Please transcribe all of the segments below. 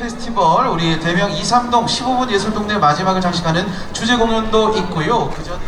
페스티벌 우리 대명 이삼동 15분 예술동네 마지막을 장식하는 주제 공연도 있고요. 그전...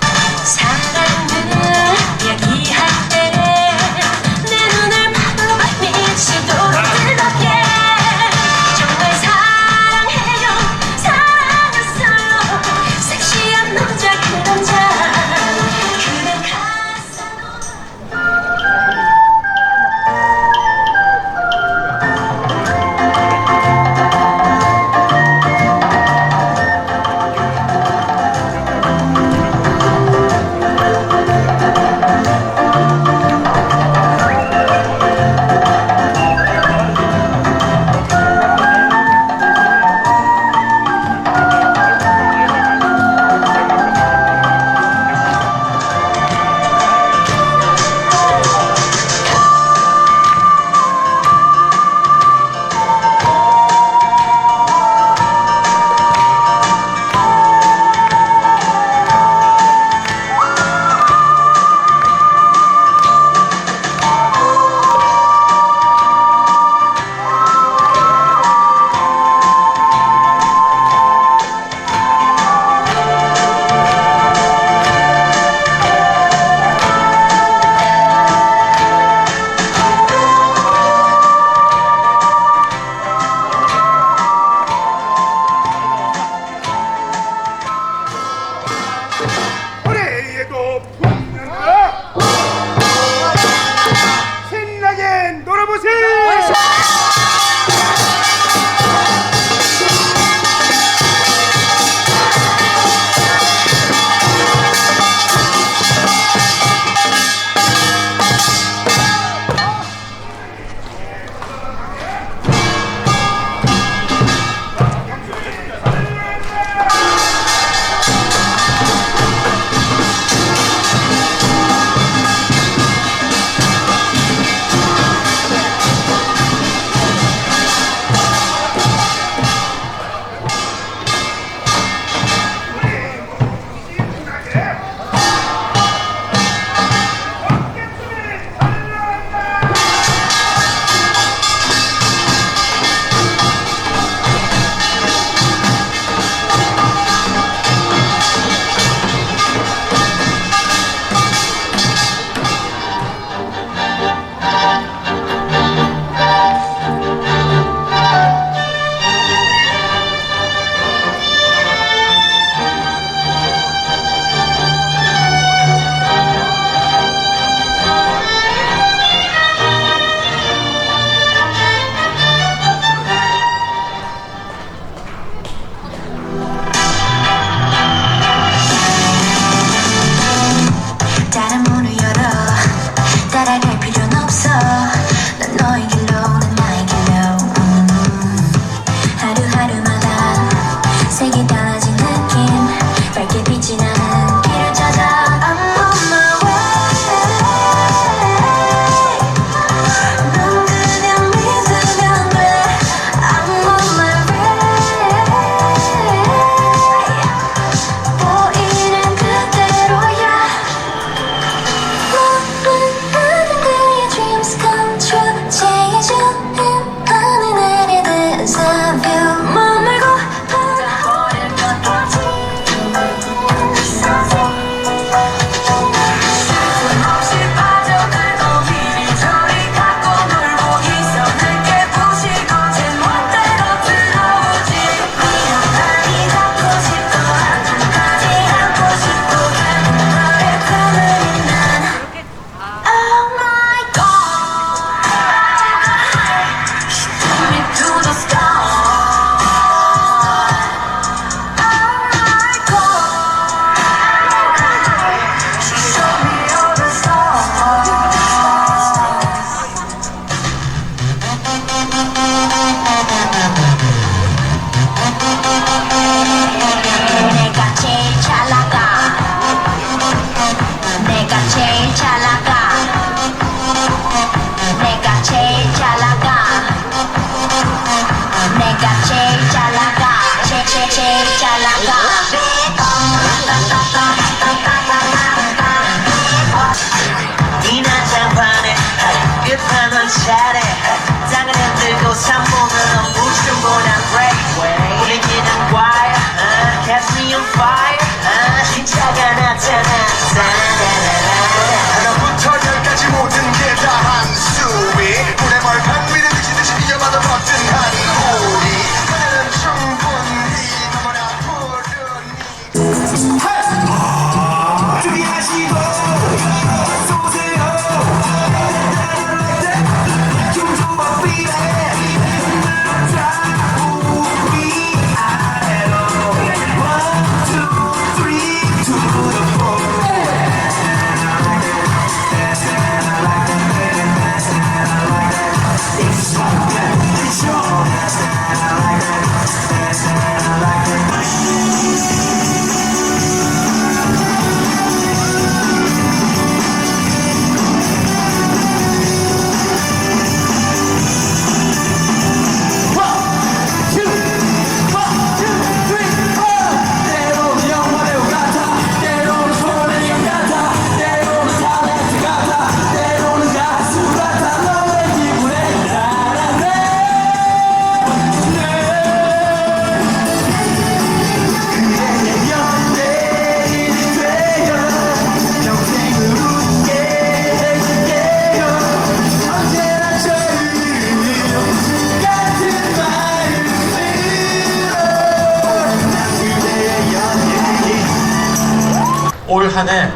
올 한 해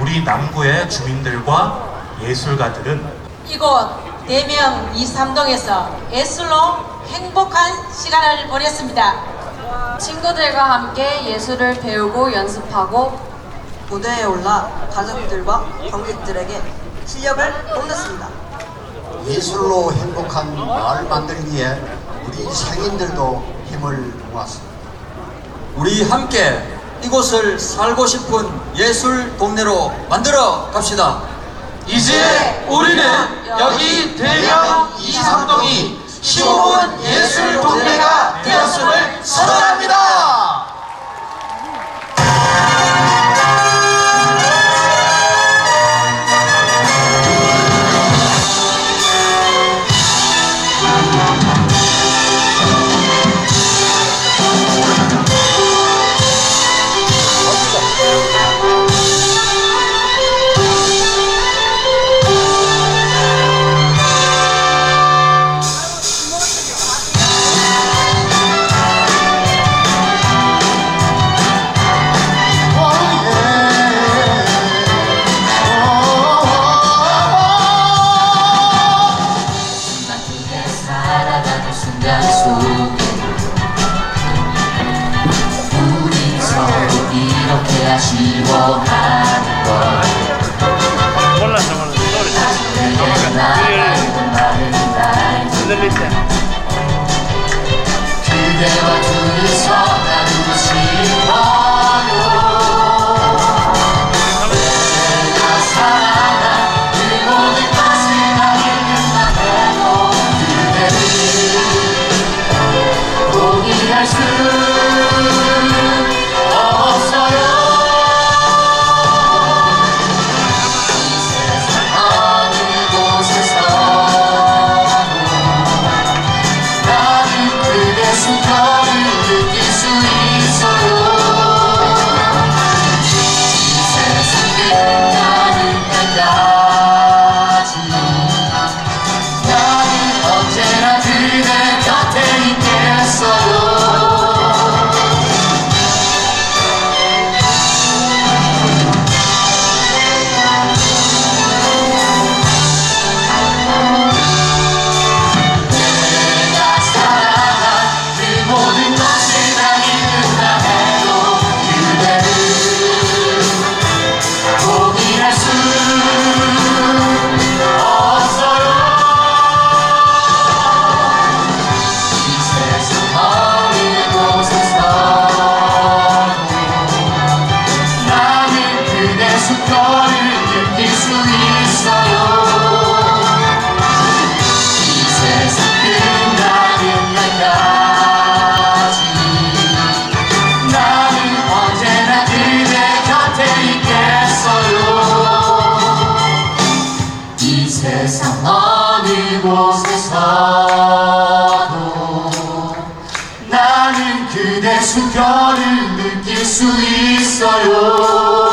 우리 남구의 주민들과 예술가들은 이곳 대명 이삼동에서 예술로 행복한 시간을 보냈습니다. 친구들과 함께 예술을 배우고 연습하고 무대에 올라 가족들과 관객들에게 실력을 뽐냈습니다. 예술로 행복한 마을 만들기에 우리 상인들도 힘을 모았습니다. 우리 함께 이곳을 살고 싶은 예술 동네로 만들어 갑시다. 이제 우리는 여기 대명 이삼동이 15분 예술 동네가 되었음을 선언합니다. 속에 우리 서로 이렇게 아쉬워하는 소리 날때 그대와 둘이서 sorrow.